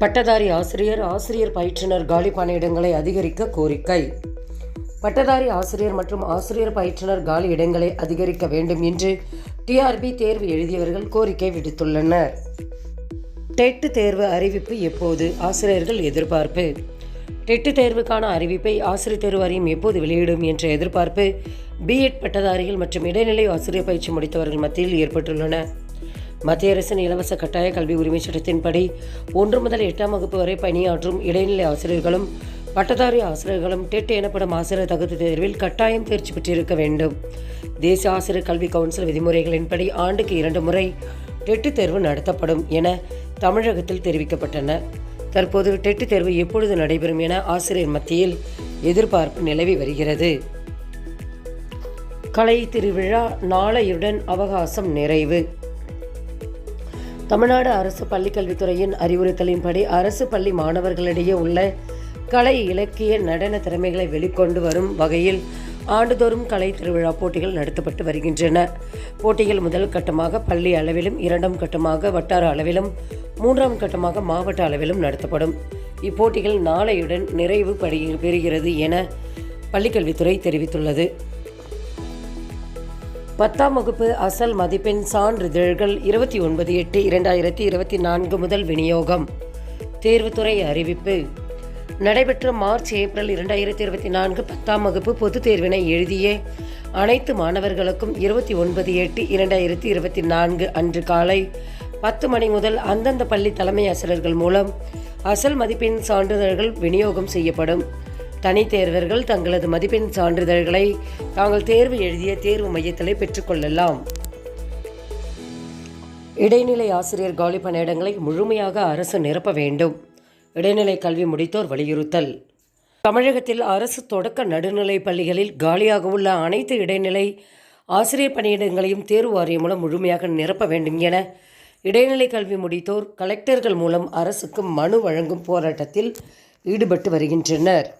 பட்டதாரி ஆசிரியர் ஆசிரியர் பயிற்றுனர் காலி பணியிடங்களை அதிகரிக்க கோரிக்கை. பட்டதாரி ஆசிரியர் மற்றும் ஆசிரியர் பயிற்றுனர் காலி இடங்களை அதிகரிக்க வேண்டும் என்று டிஆர்பி தேர்வு எழுதியவர்கள் கோரிக்கை விடுத்துள்ளனர். டெட் தேர்வு அறிவிப்பு எப்போது? ஆசிரியர்கள் எதிர்பார்ப்பு. டெட் தேர்வுக்கான அறிவிப்பை ஆசிரியர் தேர்வு வாரியம் எப்போது வெளியிடும் என்ற எதிர்பார்ப்பு பிஎட் பட்டதாரிகள் மற்றும் இடைநிலை ஆசிரியர் பயிற்சி முடித்தவர்கள் மத்தியில் ஏற்பட்டுள்ளன. மத்திய அரசின் இலவச கட்டாய கல்வி உரிமை சட்டத்தின்படி ஒன்று முதல் எட்டாம் வகுப்பு வரை பணியாற்றும் இடைநிலை ஆசிரியர்களும் பட்டதாரி ஆசிரியர்களும் டெட் எனப்படும் ஆசிரியர் தகுதி தேர்வில் கட்டாயம் தேர்ச்சி பெற்றிருக்க வேண்டும். தேசிய ஆசிரியர் கல்வி கவுன்சில் விதிமுறைகளின்படி ஆண்டுக்கு இரண்டு முறை டெட்டு தேர்வு நடத்தப்படும் என தமிழகத்தில் தெரிவிக்கப்பட்டன. தற்போது டெட்டு தேர்வு எப்பொழுது நடைபெறும் என ஆசிரியர் மத்தியில் எதிர்பார்ப்பு நிலவி வருகிறது. கலை திருவிழா நாளையுடன் அவகாசம் நிறைவு. தமிழ்நாடு அரசு பள்ளிக்கல்வித்துறையின் அறிவுறுத்தலின்படி அரசு பள்ளி மாணவர்களிடையே உள்ள கலை இலக்கிய நடன திறமைகளை வெளிக்கொண்டு வரும் வகையில் ஆண்டுதோறும் கலை திருவிழா போட்டிகள் நடத்தப்பட்டு வருகின்றன. போட்டிகள் முதல் கட்டமாக பள்ளி அளவிலும் இரண்டாம் கட்டமாக வட்டார அளவிலும் மூன்றாம் கட்டமாக மாவட்ட அளவிலும் நடத்தப்படும். இப்போட்டிகள் நாளையுடன் நிறைவு படி- பெறுகிறது என பள்ளிக்கல்வித்துறை தெரிவித்துள்ளது. பத்தாம் வகுப்பு அசல் மதிப்பெண் சான்றிதழ்கள் இருபத்தி ஒன்பது எட்டு இரண்டாயிரத்தி இருபத்தி நான்கு முதல் விநியோகம். தேர்வுத்துறை அறிவிப்பு. நடைபெற்ற மார்ச் ஏப்ரல் இரண்டாயிரத்தி இருபத்தி நான்கு பத்தாம் வகுப்பு பொதுத் தேர்வினை எழுதிய அனைத்து மாணவர்களுக்கும் இருபத்தி ஒன்பது எட்டு இரண்டாயிரத்தி இருபத்தி நான்கு அன்று காலை பத்து மணி முதல் அந்தந்த பள்ளி தலைமை ஆசிரியர்கள் மூலம் அசல் மதிப்பெண் சான்றிதழ்கள் விநியோகம் செய்யப்படும். தனித் தேர்வர்கள் தங்களது மதிப்பெண் சான்றிதழ்களை தாங்கள் தேர்வு எழுதிய தேர்வு மையத்திலே பெற்றுக்கொள்ளலாம் இடைநிலை ஆசிரியர் காலி பணியிடங்களை முழுமையாக அரசு நிரப்ப வேண்டும். இடைநிலை கல்வி முடித்தோர் வலியுறுத்தல். தமிழகத்தில் அரசு தொடக்க நடுநிலை பள்ளிகளில் காலியாக உள்ள அனைத்து இடைநிலை ஆசிரியர் பணியிடங்களையும் தேர்வு வாரியம் மூலம் முழுமையாக நிரப்ப வேண்டும் என இடைநிலை கல்வி முடித்தோர் கலெக்டர்கள் மூலம் அரசுக்கு மனு வழங்கும் போராட்டத்தில் ஈடுபட்டு வருகின்றனர்.